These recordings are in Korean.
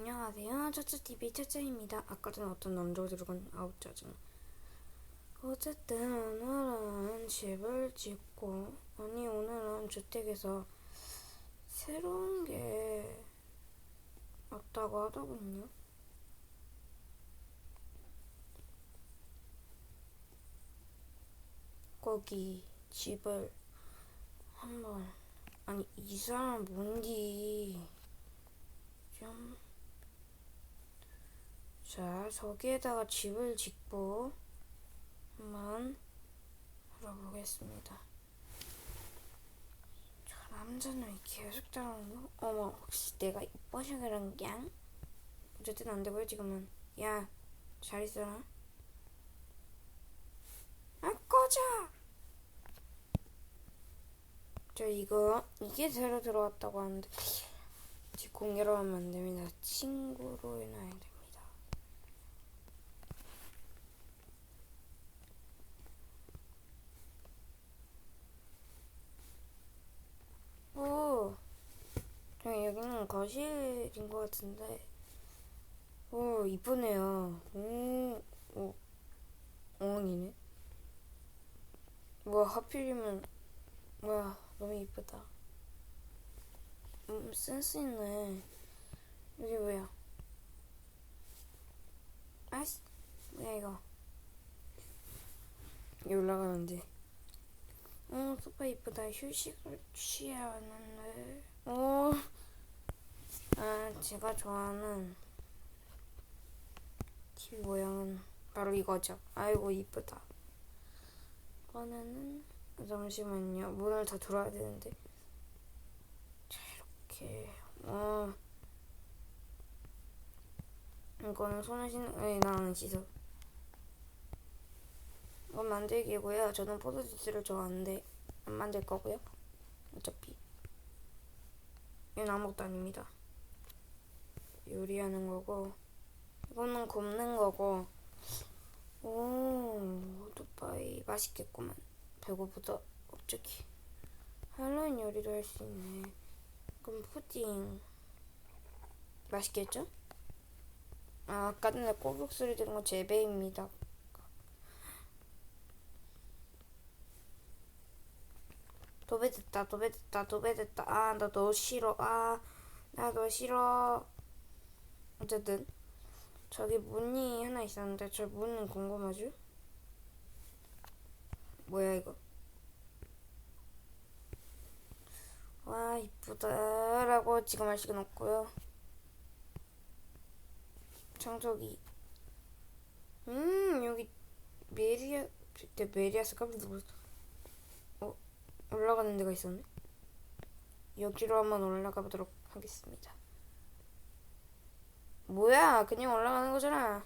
안녕하세요. 차차TV 차차입니다. 아까 전에 어떤 남자가 들어간 아웃 짜증. 어쨌든 오늘은 집을 짓고 아니 오늘은 주택에서 새로운 게 왔다고 하더군요. 거기 집을 한번 아니 이 사람 뭔디 좀 자, 저기에다가 집을 짓고 한번 알아보겠습니다. 저 남자는 왜 계속 따라오는 거? 어머, 혹시 내가 이뻐서 그런 양? 어쨌든 안 되고요, 지금은. 야, 잘 있어라. 아, 꺼져! 저 이거, 이게 새로 들어왔다고 하는데, 집 공개로 하면 안 됩니다. 친구로 해놔야 됩니다. 오, 그냥 여기는 거실인 것 같은데, 오, 이쁘네요. 오, 오, 엉이네. 와, 하필이면, 와, 너무 이쁘다. 음, 센스 있네. 여기 뭐야? 아씨, 뭐야 이거? 여기 올라가는데. 어, 소파 이쁘다. 휴식을 취해야 하는데. 어, 아, 제가 좋아하는 TV 모양은 바로 이거죠. 아이고, 이쁘다. 이번에는, 잠시만요. 문을 다 들어야 되는데. 자, 이렇게. 어. 이거는 씻는, 아니, 나는 씻어. 이건 만들기고요. 저는 포도주스를 좋아하는데 안 만들 거고요. 어차피 이건 아무것도 아닙니다. 요리하는 거고 이거는 굽는 거고 오 오토바이 맛있겠구만. 배고프다. 갑자기 할로윈 요리도 할 수 있네. 그럼 푸딩 맛있겠죠? 아, 아까 전에 꼬북 소리 들은 거 제배입니다. 도배 됐다 도배 됐다 도배 됐다 아 나 너 싫어 아 나 너 싫어 어쨌든 저기 문이 하나 있었는데 저 문은 궁금하죠? 뭐야 이거 와 이쁘다라고 지금 할 시간 없고요 청소기 음 여기 메리아 내 메리아스 깜짝 놀랐어 올라가는 데가 있었네. 여기로 한번 올라가 보도록 하겠습니다. 뭐야? 그냥 올라가는 거잖아.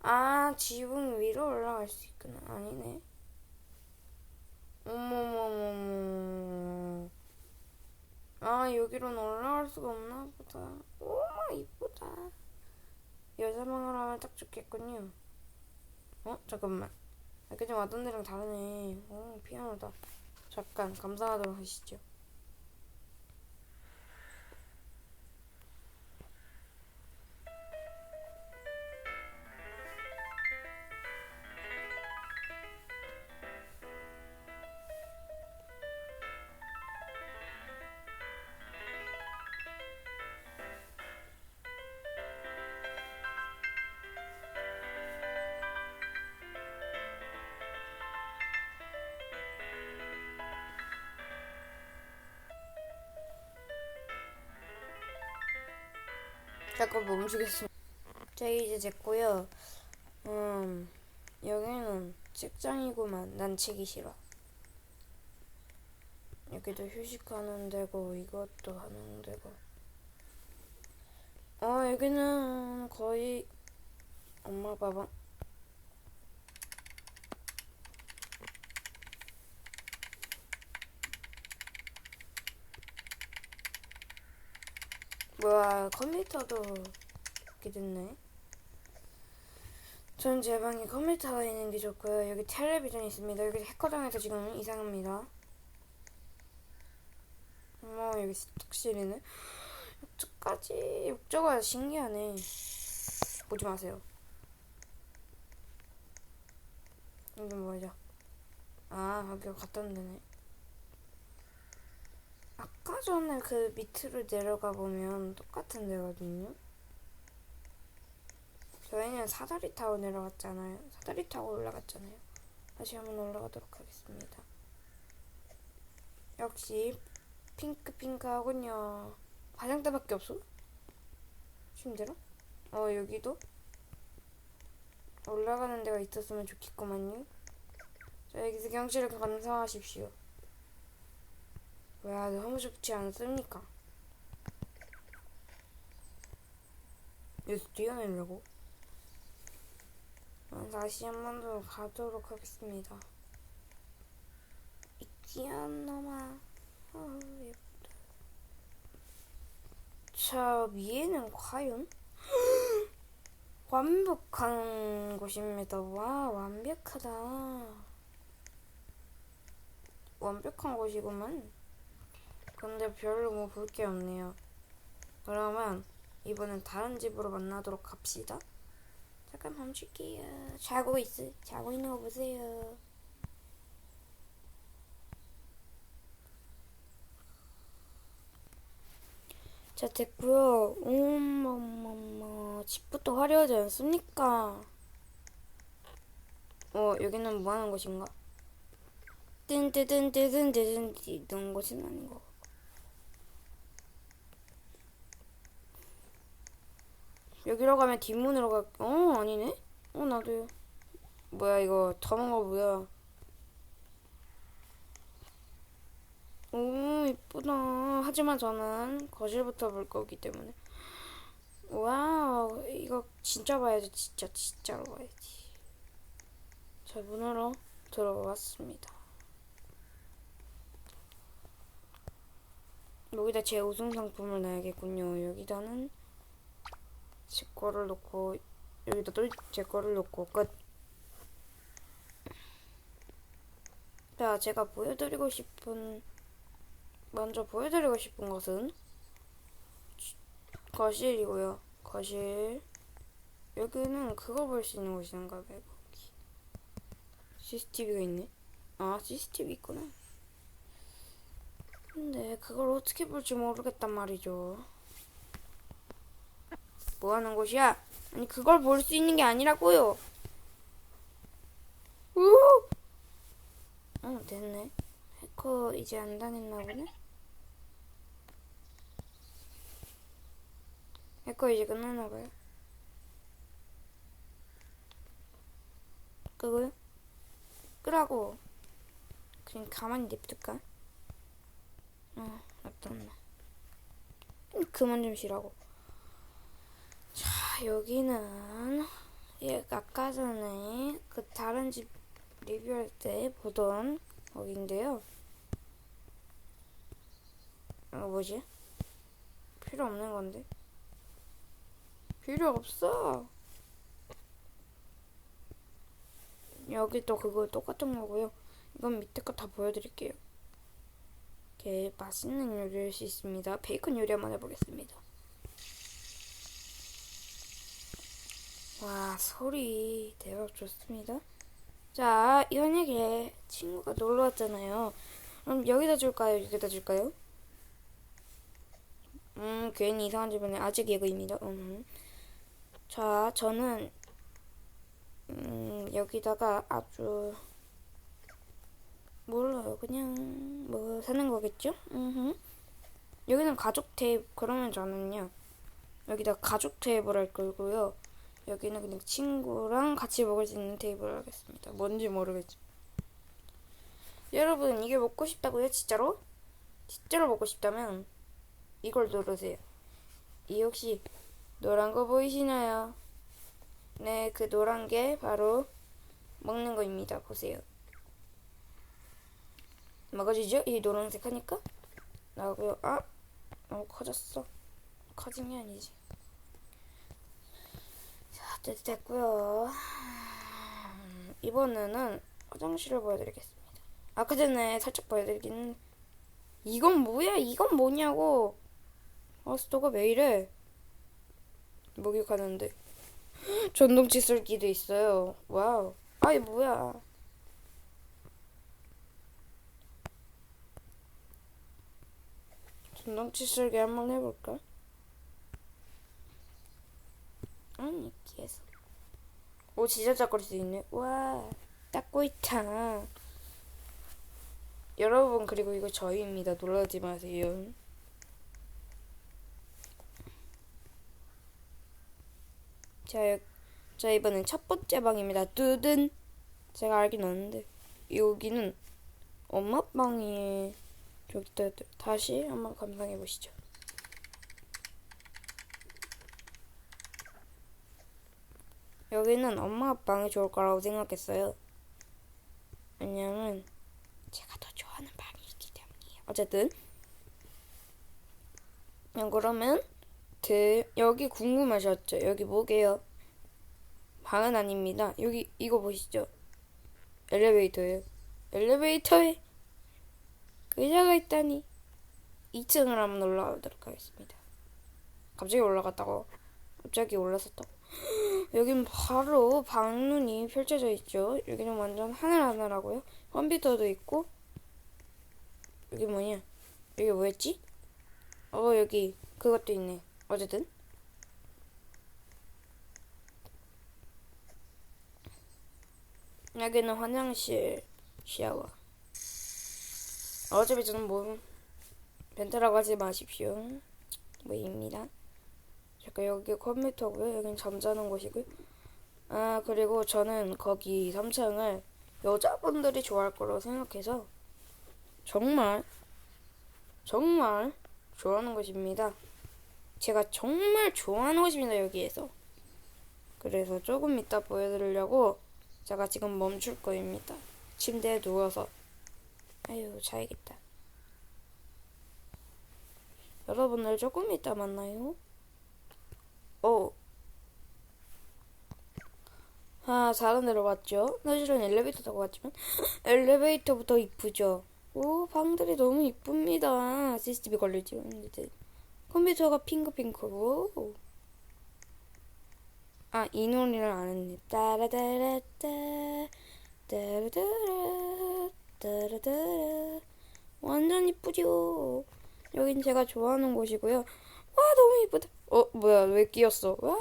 아, 지붕 위로 올라갈 수 있구나. 아니네. 어머머머머. 아, 여기로는 올라갈 수가 없나 보다. 어머, 이쁘다. 여자방으로 하면 딱 좋겠군요. 어? 잠깐만. 아, 그냥 왔던 데랑 다르네. 어, 피아노다. 잠깐 감상하도록 하시죠. 잠깐 멈추겠습니다. 자 이제 됐고요. 음 여기는 책장이구만. 난 책이 싫어. 여기도 휴식하는 데고 이것도 하는 데고. 어 여기는 거의 엄마 봐봐. 뭐야 컴퓨터도 이렇게 됐네 전 제 방에 컴퓨터가 있는 게 좋고요 여기 텔레비전이 있습니다 여기 해커당해서 지금 이상합니다 어머 여기 스톡실이네 여기까지 신기하지. 욕조가 신기하네. 보지 마세요. 이게 뭐죠? 아, 여기 갔다 되네. 전에 그 밑으로 내려가 보면 똑같은 데거든요. 저희는 사다리 타고 내려갔잖아요. 사다리 타고 올라갔잖아요. 다시 한번 올라가도록 하겠습니다. 역시 핑크핑크하군요. 화장대밖에 없어? 힘들어? 어 여기도 올라가는 데가 있었으면 좋겠구만요. 자 여기서 경치를 감상하십시오. 와 너무 좋지 않습니까? 여기서 뛰어내려고? 어, 다시 한 번 더 가도록 하겠습니다. 이 귀여운 놈아. 어, 예쁘다. 자, 위에는 과연? 완벽한 곳입니다. 와, 완벽하다. 완벽한 곳이구만. 근데 별로 뭐 볼 게 없네요. 그러면 이번엔 다른 집으로 만나도록 합시다. 잠깐 멈출게요. 자고 있어. 자고 있는 거 보세요. 자, 됐고요. 엄마엄마 집부터 화려하지 않습니까? 어, 여기는 뭐 하는 곳인가? 뜬뜨뜬뜨뜬뜨뜬 이런 곳은 아닌 것 같고. 여기로 가면 뒷문으로 가. 어, 아니네? 어, 나도요. 뭐야, 이거. 더먼 거 뭐야. 오, 이쁘다. 하지만 저는 거실부터 볼 거기 때문에. 와우, 이거 진짜 봐야지. 진짜, 진짜로 봐야지. 자, 문으로 들어왔습니다. 여기다 제 우승 상품을 놔야겠군요. 여기다는 제 거를 놓고, 여기다 또제 거를 놓고, 끝. 자, 제가 보여드리고 싶은 먼저 보여드리고 싶은 것은 거실이고요. 거실. 여기는 그거 볼 수 있는 곳인가 봐요. 거기. CCTV가 있네. 아, CCTV 있구나. 근데 그걸 어떻게 볼지 모르겠단 말이죠. 뭐 하는 곳이야? 아니, 그걸 볼 수 있는 게 아니라고요. 우! 어, 됐네. 해커 이제 안 다녔나 보네? 해커 이제 끝났나 봐요. 끄고요? 끄라고. 그냥 가만히 냅둘까? 어, 맞다. 그만 좀 쉬라고. 자, 여기는 예, 아까 전에 그 다른 집 리뷰할 때 보던 거기인데요. 이거 뭐지? 필요 없는 건데. 필요 없어. 여기 또 그거 똑같은 거고요. 이건 밑에 거 다 보여드릴게요. 이렇게 맛있는 요리할 수 있습니다. 베이컨 요리 한번 해보겠습니다. 와 소리 대박 좋습니다. 자 연예계 친구가 놀러 왔잖아요. 그럼 여기다 줄까요? 여기다 줄까요? 음 괜히 이상한 질문에 아직 예고입니다. 음. 자 저는 음, 여기다가 아주 몰라요. 그냥 뭐 사는 거겠죠? 음흠. 여기는 가족 테이프 그러면 저는요 여기다 가족 테이블 할 거고요. 여기는 그냥 친구랑 같이 먹을 수 있는 테이블 하겠습니다. 뭔지 모르겠죠. 여러분 이게 먹고 싶다고요? 진짜로? 진짜로 먹고 싶다면 이걸 누르세요. 이 혹시 노란 거 보이시나요? 네, 그 노란 게 바로 먹는 거입니다. 보세요. 먹어지죠? 이 노란색 하니까? 나고요. 아, 너무 커졌어. 커진 게 아니지. 됐고요. 이번에는 화장실을 보여드리겠습니다. 아까 전에 살짝 보여드리긴 이건 뭐야? 이건 뭐냐고? 아, 스토가 왜 이래? 목욕하는데. 전동 칫솔기도 있어요. 와우. 아이, 뭐야. 전동 칫솔기 한번 해볼까? 아니, 계속. 오, 진짜 닦을 수 있네. 와, 닦고 있다. 여러분, 그리고 이거 저희입니다. 놀라지 마세요. 자, 여- 자 이번엔 첫 번째 방입니다. 뚜든 제가 알긴 아는데 여기는 엄마 방이 저기 다, 다시 한번 감상해 보시죠. 여기는 엄마 방이 좋을 거라고 생각했어요. 왜냐면 제가 더 좋아하는 방이 있기 때문이에요. 어쨌든 어, 그러면 그 여기 궁금하셨죠? 여기 뭐게요? 방은 아닙니다. 여기 이거 보시죠. 엘리베이터예요. 엘리베이터에 의자가 있다니. 2층을 한번 올라가도록 하겠습니다. 갑자기 올라갔다고. 갑자기 올라섰다고. 여긴 바로 방문이 펼쳐져 있죠. 여기는 완전 하늘하늘하고요. 컴퓨터도 있고. 여기 뭐냐? 여기 뭐였지? 어 여기 그것도 있네. 어쨌든 여기는 화장실, 샤워. 어차피 저는 뭐 벤트라고 하지 마십시오. 뭐입니다. 잠깐 여기 컴퓨터고요. 여기는 잠자는 곳이고요. 아 그리고 저는 거기 3층을 여자분들이 좋아할 거라고 생각해서 정말 정말 좋아하는 곳입니다. 제가 정말 좋아하는 곳입니다. 여기에서. 그래서 조금 이따 보여드리려고 제가 지금 멈출 거입니다. 침대에 누워서. 아유, 자야겠다. 여러분들 조금 이따 만나요. 오. 아, 다른 데로 왔죠? 사실은 엘리베이터 타고 왔지만, 엘리베이터부터 이쁘죠? 오, 방들이 너무 이쁩니다. CCTV 걸리지. 근데 컴퓨터가 핑크핑크고. 아, 이 노래를 아는데. 따라따라따, 따라따라, 따라따라. 완전 이쁘죠? 여긴 제가 좋아하는 곳이고요. 와, 너무 이쁘다. 어, 뭐야, 왜 끼었어? 와,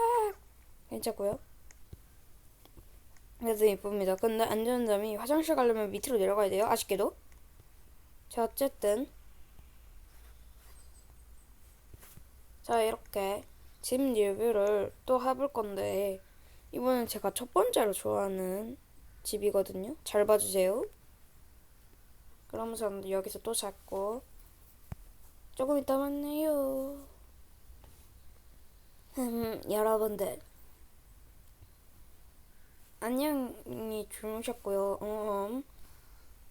괜찮고요. 그래서 이쁩니다. 근데 안전점이 화장실 가려면 밑으로 내려가야 돼요. 아쉽게도. 자, 어쨌든. 자, 이렇게 집 리뷰를 또 해볼 건데, 이번엔 제가 첫 번째로 좋아하는 집이거든요. 잘 봐주세요. 그러면서 여기서 또 잡고, 조금 이따 만나요. 음, 여러분들. 안녕히 주무셨고요. 음.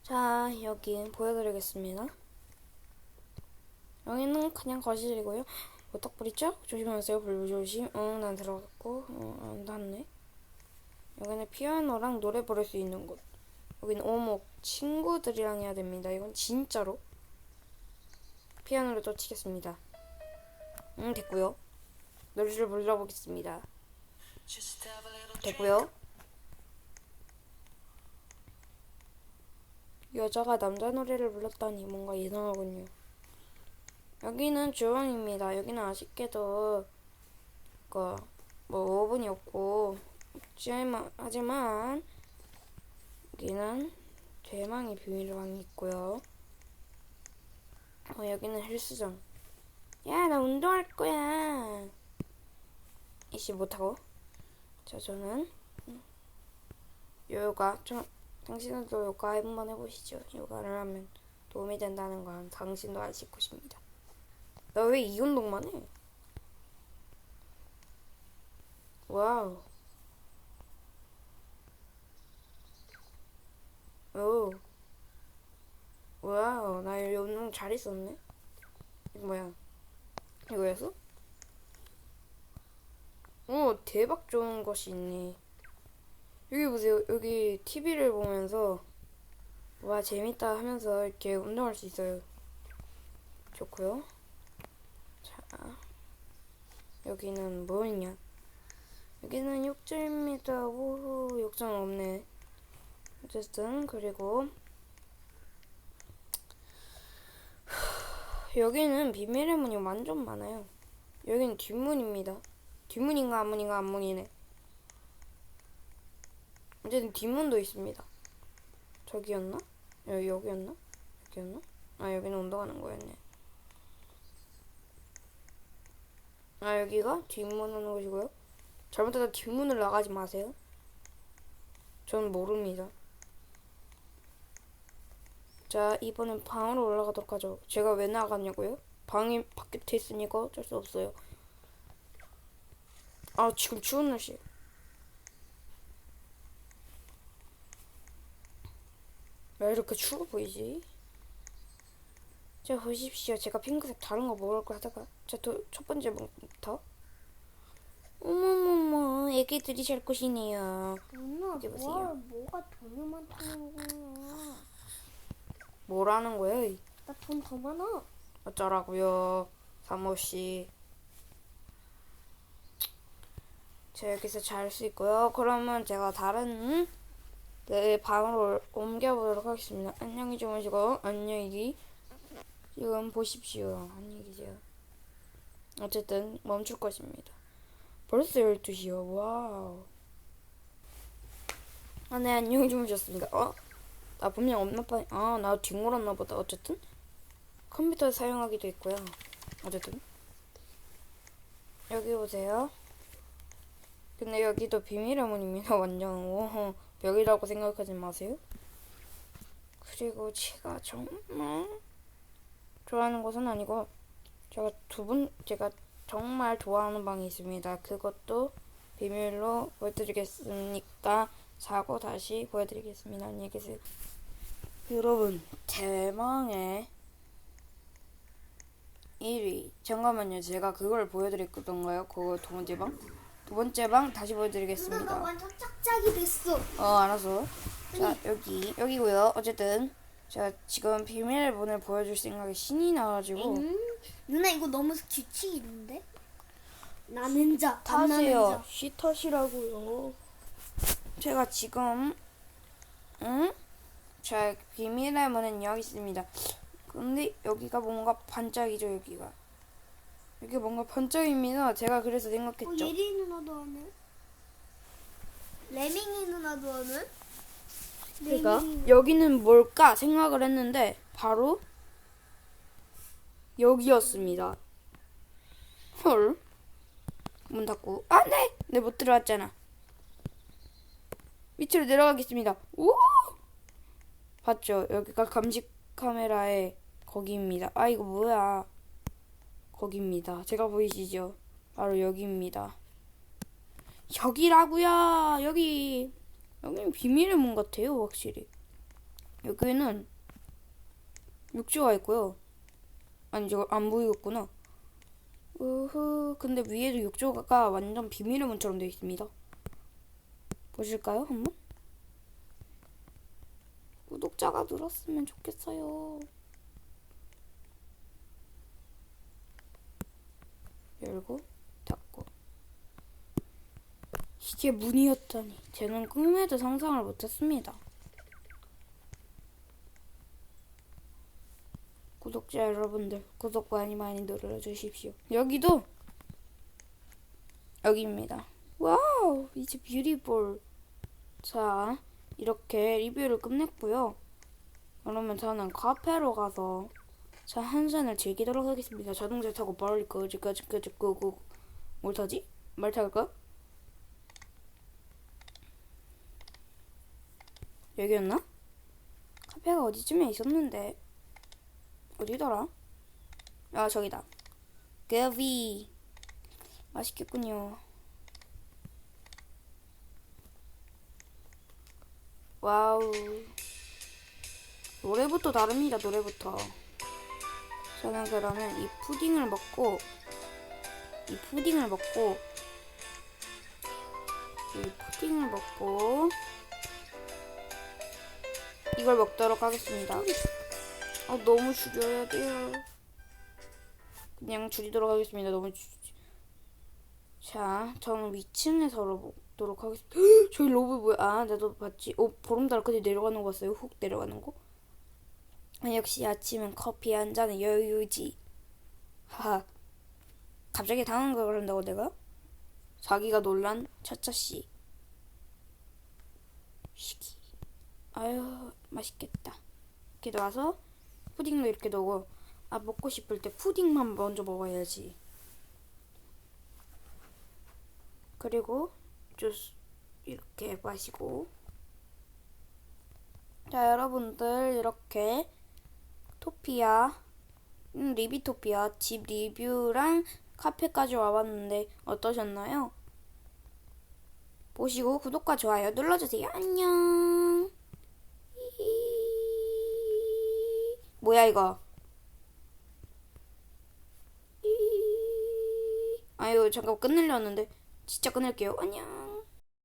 자, 여기 보여드리겠습니다. 여기는 그냥 거실이고요. 어떡 부리죠? 조심하세요. 불 조심. 응, 난 들어갔고. 응, 안 닿네. 여기는 피아노랑 노래 부를 수 있는 곳. 여기는 오목 친구들이랑 해야 됩니다. 이건 진짜로. 피아노를 또 치겠습니다. 응, 됐고요. 노래를 불러보겠습니다. 됐고요. 여자가 남자 노래를 불렀다니 뭔가 이상하군요. 여기는 주방입니다. 여기는 아쉽게도 그뭐 오븐이 없고 없지만 하지만 여기는 대망의 비밀방이 있고요. 어, 여기는 헬스장. 야, 나 운동할 거야. 이씨 못하고. 자, 저는 요가. 저, 당신들도 요가 한번 해보시죠. 요가를 하면 도움이 된다는 건 당신도 아실 것입니다. 나 왜 이 운동만 해? 와우. 오. 와우. 나이 운동 잘 있었네. 이거 뭐야? 이거였어? 오, 대박 좋은 것이 있네. 여기 보세요. 여기 TV를 보면서 와 재밌다 하면서 이렇게 운동할 수 있어요. 좋고요. 자, 여기는 뭐냐? 여기는 욕조입니다. 우후, 욕조는 없네. 어쨌든 그리고 여기는 비밀의 문이 완전 많아요. 여기는 뒷문입니다. 뒷문인가 앞문인가 앞문이네. 어쨌든 뒷문도 있습니다. 저기였나? 여기 여기였나? 여기였나? 아 여기는 운동하는 거였네. 아 여기가 뒷문 하는 곳이고요. 잘못하다 뒷문을 나가지 마세요. 전 모릅니다. 자 이번엔 방으로 올라가도록 하죠. 제가 왜 나갔냐고요? 방이 바뀌어 있으니까 어쩔 수 없어요. 아 지금 추운 날씨. 왜 이렇게 추워 보이지? 자 보십시오. 제가 핑크색 다른 거 먹을 거 하다가 자첫 번째 문부터 어머머머 애기들이 잘 곳이네요. 누나 여기 보세요. 뭘 뭐가 돈이 많다는 거야? 뭐라는 거예요? 나 돈 더 많아. 어쩌라고요, 사모 씨. 자 여기서 잘 수 있고요. 그러면 제가 다른 내 방으로 옮겨보도록 하겠습니다. 안녕히 주무시고 안녕히 지금 보십시오. 안녕히 계세요. 어쨌든 멈출 것입니다. 벌써 12시요. 와우. 아, 네, 안녕히 주무셨습니다. 어? 나 분명 봐. 아, 나 뒷물었나 보다. 어쨌든. 컴퓨터 사용하기도 있고요. 어쨌든 여기 보세요. 근데 여기도 비밀의 문입니다. 완전 오 벽이라고 생각하지 마세요. 그리고 제가 정말 좋아하는 곳은 아니고 제가 두 분 제가 정말 좋아하는 방이 있습니다. 그것도 비밀로 보여드리겠으니까 자고 다시 보여드리겠습니다. 안녕히 계세요. 여러분 대망의 1위. 잠깐만요. 제가 그걸 보여드렸던가요? 그거 두 번째 방? 두 번째 방 다시 보여드리겠습니다. 완전 짝짝이 됐어. 어, 알았어. 자, 여기, 여기고요. 어쨌든 제가 지금 비밀의 문을 보여줄 생각에 신이 나가지고 음, 누나 이거 너무 규칙인데? 나는 자, 타세요. 시터시라고요. 제가 지금 응? 자, 비밀의 문은 여기 있습니다. 근데 여기가 뭔가 반짝이죠, 여기가. 여기 뭔가 반짝입니다. 제가 그래서 어, 생각했죠. 예리 누나도 하네. 레밍이 누나도 하네. 제가 레밍이 여기는 뭘까 생각을 했는데 바로 여기였습니다. 헐. 문 닫고 아 네! 네못 들어왔잖아. 밑으로 내려가겠습니다. 오! 봤죠? 여기가 감식 카메라의 거기입니다. 아 이거 뭐야? 거기입니다. 제가 보이시죠? 바로 여기입니다. 여기라고요. 여기. 여기는 비밀의 문 같아요, 확실히. 여기는 육지가 있고요. 아니, 저거 안 보이겠구나. 우후, 근데 위에도 욕조가 완전 비밀의 문처럼 되어 있습니다. 보실까요, 한번? 구독자가 늘었으면 좋겠어요. 열고, 닫고. 이게 문이었다니. 저는 꿈에도 상상을 못했습니다. 구독자 여러분들, 구독 많이 많이 눌러주십시오. 여기도 여기입니다. 와우, 이제 뷰티풀. 자, 이렇게 리뷰를 끝냈고요. 그러면 저는 카페로 가서 자, 한 잔을 즐기도록 하겠습니다. 자동차 타고 빨리 거지까지 까지 끄고 뭘 타지? 말 탈까? 여기였나? 카페가 어디쯤에 있었는데 어디더라? 아 저기다 거비 맛있겠군요 와우 노래부터 다릅니다 노래부터 저는 그러면 이 푸딩을 먹고 이 푸딩을 먹고 이 푸딩을 먹고 이걸 먹도록 하겠습니다. 아 너무 줄여야 돼요. 그냥 줄이도록 하겠습니다. 너무 줄, 자, 저는 위층에서 보도록 하겠습니다. 저희 로브 뭐야? 아, 나도 봤지. 어, 보름달 끝에 내려가는 거 봤어요? 훅 내려가는 거? 아, 역시 아침은 커피 한 잔의 여유지. 하하. 갑자기 당한 거 그런다고 내가? 자기가 놀란 차차씨. 시기. 아유, 맛있겠다. 이렇게 나와서 푸딩도 이렇게 넣고, 아, 먹고 싶을 때 푸딩만 먼저 먹어야지. 그리고 주스 이렇게 마시고 자 여러분들 이렇게 토피아. 음, 리비토피아. 집 리뷰랑 카페까지 와봤는데 어떠셨나요? 보시고 구독과 좋아요 눌러주세요. 안녕. 이- 뭐야 이거? 이- 아유 잠깐 끝내려는데 진짜 끊을게요. 안녕